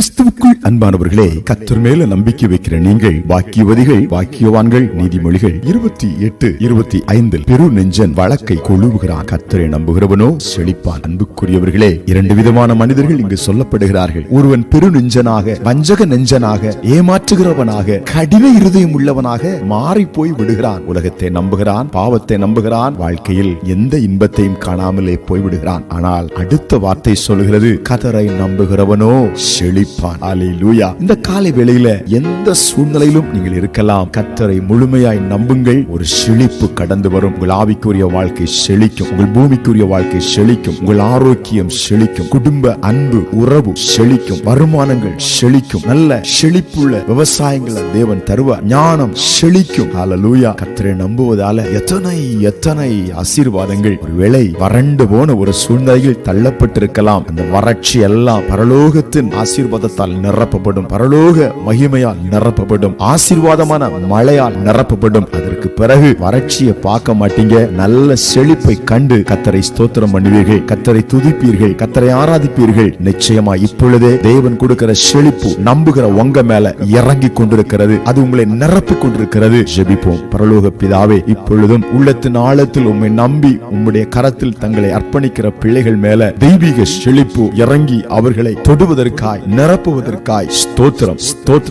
கிறிஸ்துவுக்குள் அன்பானவர்களே கத்தர் மேல நம்பிக்கை வைக்கிற நீங்கள் வாக்கியவதிகள் வாக்கியவான்கள் நீதிமொழிகள் இருபத்தி எட்டு இருபத்தி ஐந்தில் பெரு நெஞ்சன் வழக்கை கொழுவுகிறான். கத்தரை நம்புகிறவனோ செழிப்பான். அன்புக்குரியவர்களே இரண்டு விதமான மனிதர்கள் இங்கு சொல்லப்படுகிறார்கள். ஒருவன் பெரு நெஞ்சனாக வஞ்சக நெஞ்சனாக ஏமாற்றுகிறவனாக கடின இருதயம் உள்ளவனாக மாறி போய் விடுகிறான். உலகத்தை நம்புகிறான் பாவத்தை நம்புகிறான் வாழ்க்கையில் எந்த இன்பத்தையும் காணாமலே போய் விடுகிறான் ஆனால் அடுத்த வார்த்தை சொல்லுகிறது கதரை நம்புகிறவனோ செழிப்பான். அல்லேலூயா இந்த காலை வேளையில எந்த சூழ்நிலையிலும் நீங்கள் இருக்கலாம். கத்தரை முழுமையாய் நம்புங்கள். ஒரு செழிப்பு கடந்து வரும். உங்கள் ஆவிக்குரிய வாழ்க்கை செழிக்கும். உங்கள் பூமிக்குரிய வாழ்க்கை செழிக்கும். உங்கள் ஆரோக்கியம் செழிக்கும். குடும்ப அன்பு உறவு செழிக்கும். வருமானங்கள் செழிக்கும். நல்ல செழிப்புள்ள விவசாயங்களை தேவன் தருவார். ஞானம் செழிக்கும். அல்லேலூயா கத்தரை நம்புவதால எத்தனை எத்தனை ஆசீர்வாதங்கள். ஒருவேளை வறண்டு போன ஒரு சூழ்நிலையில் தள்ளப்பட்டிருக்கலாம். அந்த வறட்சி எல்லாம் பரலோகத்தின் ஆசீர்வாதத்தால் நிரப்பப்படும் பரலோக மகிமையால் நிரப்பப்படும் ஆசீர்வாதமான மழையால் நிரப்பப்படும். அதற்கு பிறகு வறட்சியை பார்க்க மாட்டீங்க. நல்ல செழிப்பை கண்டு கத்தரை ஸ்தோத்திரம் பண்ணுவீர்கள். கத்தரை துதிப்பீர்கள். கத்தரை ஆராதிப்பீர்கள். நிச்சயமா இப்பொழுதே தேவன் கொடுக்கிற செழிப்பு நம்புகிற உங்க மேல இறங்கி கொண்டிருக்கிறது. அது உங்களை நிரப்பி கொண்டிருக்கிறது. ஜெபிப்போம். பரலோக பிதாவே இப்பொழுதும் உள்ளத்தின் ஆழத்தில் உண்மை நம்பி உம்முடைய கரத்தில் தங்களை அர்ப்பணிக்கிற பிள்ளைகள் மேல தெய்வீக செழிப்பு இறங்கி அவர்களை தொடுவதற்காய் பரப்புவதற்காய். ஸ்தோத்திரம் ஸ்தோத்திரம்.